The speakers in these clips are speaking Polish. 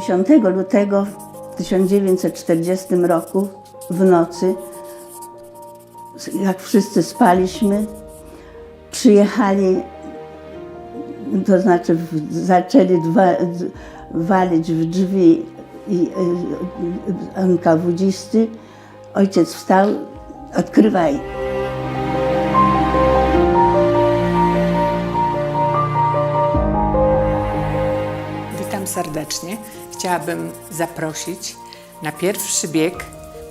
10 lutego w 1940 roku w nocy, jak wszyscy spaliśmy, przyjechali, to znaczy zaczęli dwa, walić w drzwi i y, NKWDzisty. Ojciec wstał, odkrywaj. Serdecznie. Chciałabym zaprosić na pierwszy bieg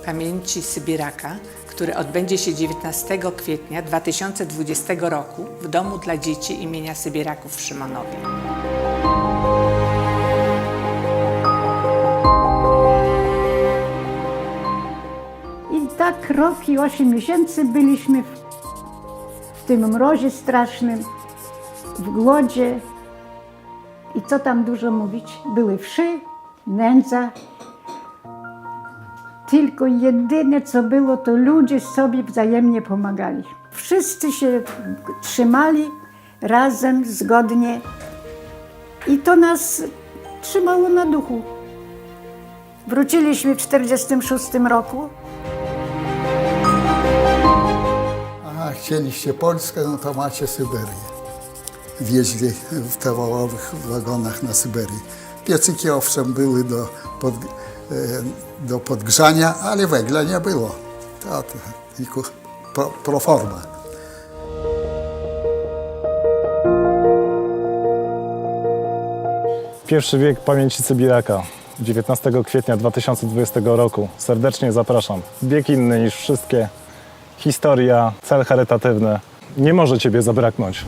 pamięci Sybiraka, który odbędzie się 19 kwietnia 2020 roku w Domu dla Dzieci imienia Sybiraków w Szymonowie. I tak rok i 8 miesięcy byliśmy w, w tym mrozie strasznym, w głodzie. I co tam dużo mówić? Były wszy, nędza. Tylko jedyne co było, to ludzie sobie wzajemnie pomagali. Wszyscy się trzymali razem, zgodnie. I to nas trzymało na duchu. Wróciliśmy w 1946 roku. A chcieliście Polskę, no to macie Syberię. Wieźli w towarowych wagonach na Syberii. Piecyki owszem były do, pod, e, do podgrzania, ale węgla nie było. To, to tylko pro, pro forma. Pierwszy wiek pamięci Sybiraka 19 kwietnia 2020 roku. Serdecznie zapraszam. Bieg inny niż wszystkie. Historia, cel charytatywny. Nie może Ciebie zabraknąć.